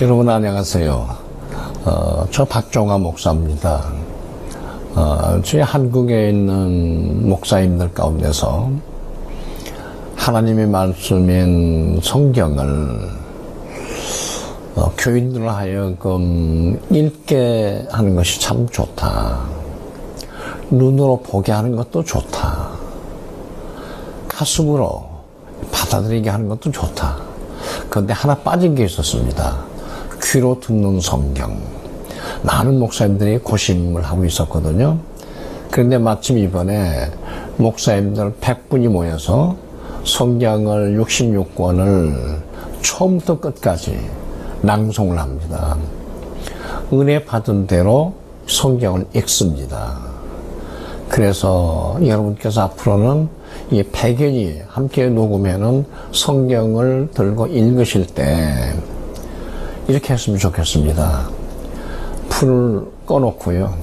여러분 안녕하세요. 어, 저 박종화 목사입니다. 어, 저희 한국에 있는 목사님들 가운데서 하나님의 말씀인 성경을 어, 교인들 하여금 읽게 하는 것이 참 좋다. 눈으로 보게 하는 것도 좋다. 가슴으로 받아들이게 하는 것도 좋다. 그런데 하나 빠진 게 있었습니다. 귀로 듣는 성경. 많은 목사님들이 고심을 하고 있었거든요. 그런데 마침 이번에 목사님들 100분이 모여서 성경을 66권을 처음부터 끝까지 낭송을 합니다. 은혜 받은 대로 성경을 읽습니다. 그래서 여러분께서 앞으로는 이 100일이 함께 녹으면은 성경을 들고 읽으실 때 이렇게 했으면 좋겠습니다. 불을 꺼놓고요.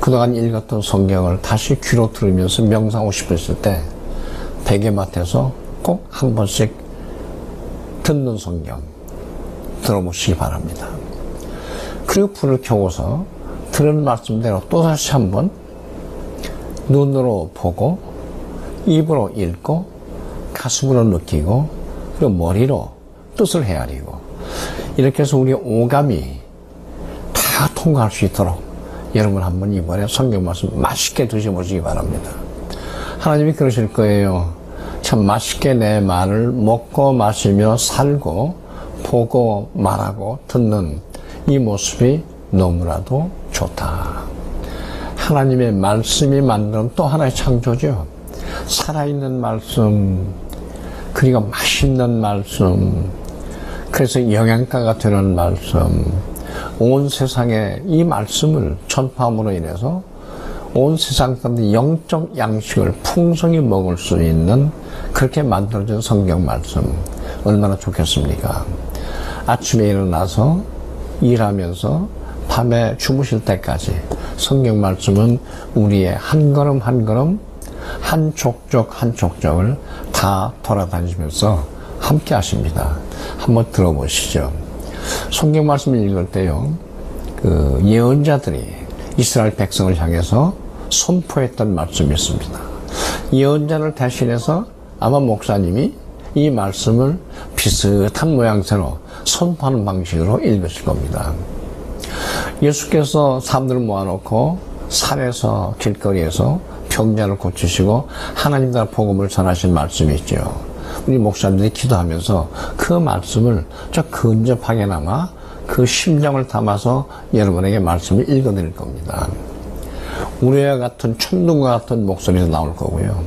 그동안 읽었던 성경을 다시 귀로 들으면서 명상하고 싶으실 때 베개 맡에서 꼭 한 번씩 듣는 성경 들어보시기 바랍니다. 그리고 불을 켜고서 들은 말씀대로 또 다시 한번 눈으로 보고 입으로 읽고 가슴으로 느끼고 그리고 머리로 뜻을 헤아리고 이렇게 해서 우리 오감이 다 통과할 수 있도록 여러분 한번 이번에 성경 말씀 맛있게 드셔보시기 바랍니다. 하나님이 그러실 거예요. 참 맛있게 내 말을 먹고 마시며 살고 보고 말하고 듣는 이 모습이 너무나도 좋다. 하나님의 말씀이 만드는 또 하나의 창조죠. 살아있는 말씀, 그리고 맛있는 말씀, 그래서 영양가가 되는 말씀, 온 세상에 이 말씀을 전파함으로 인해서 온 세상 사람들이 영적 양식을 풍성히 먹을 수 있는 그렇게 만들어진 성경 말씀 얼마나 좋겠습니까? 아침에 일어나서 일하면서 밤에 주무실 때까지 성경 말씀은 우리의 한 걸음 한 걸음 한 족족 한 족족을 다 돌아다니면서 함께 하십니다. 한번 들어보시죠. 성경 말씀을 읽을 때요, 그 예언자들이 이스라엘 백성을 향해서 선포했던 말씀이 있습니다. 예언자를 대신해서 아마 목사님이 이 말씀을 비슷한 모양새로 선포하는 방식으로 읽으실 겁니다. 예수께서 사람들을 모아놓고 산에서 길거리에서 병자를 고치시고 하나님 나라 복음을 전하신 말씀이 있죠. 우리 목사님들이 기도하면서 그 말씀을 저 근접하게나마 그 심정을 담아서 여러분에게 말씀을 읽어드릴 겁니다. 우리와 같은 천둥과 같은 목소리가 나올 거고요.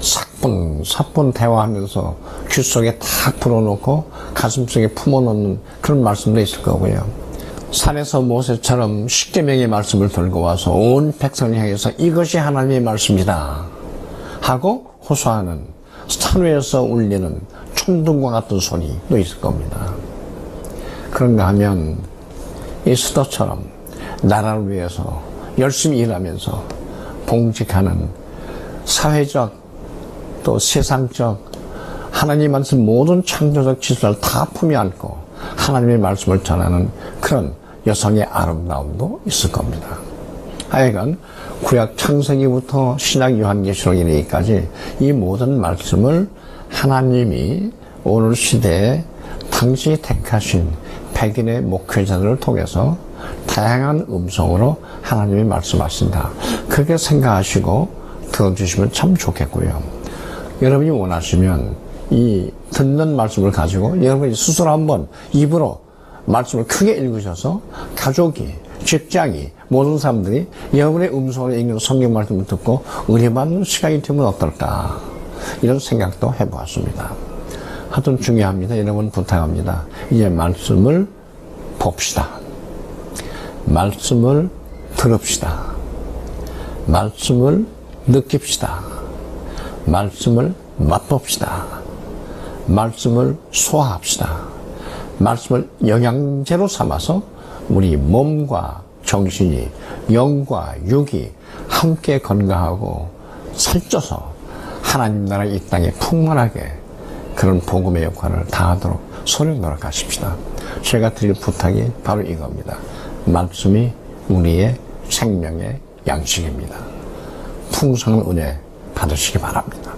사뿐 사뿐 대화하면서 귀 속에 탁 불어놓고 가슴 속에 품어놓는 그런 말씀도 있을 거고요. 산에서 모세처럼 십계명의 말씀을 들고 와서 온 백성을 향해서 이것이 하나님의 말씀이다 하고 호소하는 산 위에서 울리는 천둥과 같은 소리 도 있을 겁니다. 그런가 하면 이 수도처럼 나라를 위해서 열심히 일하면서 봉직하는 사회적 또 세상적 하나님 말씀 모든 창조적 지수를 다 품에 안고 하나님의 말씀을 전하는 그런 여성의 아름다움도 있을 겁니다. 하여간 구약 창세기부터 신약 요한계시록 이르기까지 이 모든 말씀을 하나님이 오늘 시대에 당시 택하신 백인의 목회자들을 통해서 다양한 음성으로 하나님이 말씀하신다. 그렇게 생각하시고 들어주시면 참 좋겠고요. 여러분이 원하시면 이 듣는 말씀을 가지고 여러분이 스스로 한번 입으로 말씀을 크게 읽으셔서 가족이, 직장이, 모든 사람들이 여러분의 음성으로 읽는 성경 말씀을 듣고 은혜받는 시간이 되면 어떨까. 이런 생각도 해보았습니다. 하여튼 중요합니다. 여러분 부탁합니다. 이제 말씀을 봅시다. 말씀을 들읍시다. 말씀을 느낍시다. 말씀을 맛봅시다. 말씀을 소화합시다. 말씀을 영양제로 삼아서 우리 몸과 정신이 영과 육이 함께 건강하고 살쪄서 하나님 나라 이 땅에 풍만하게 그런 복음의 역할을 다하도록 소리 노력하십시다. 제가 드릴 부탁이 바로 이겁니다. 말씀이 우리의 생명의 양식입니다. 풍성한 은혜 받으시기 바랍니다.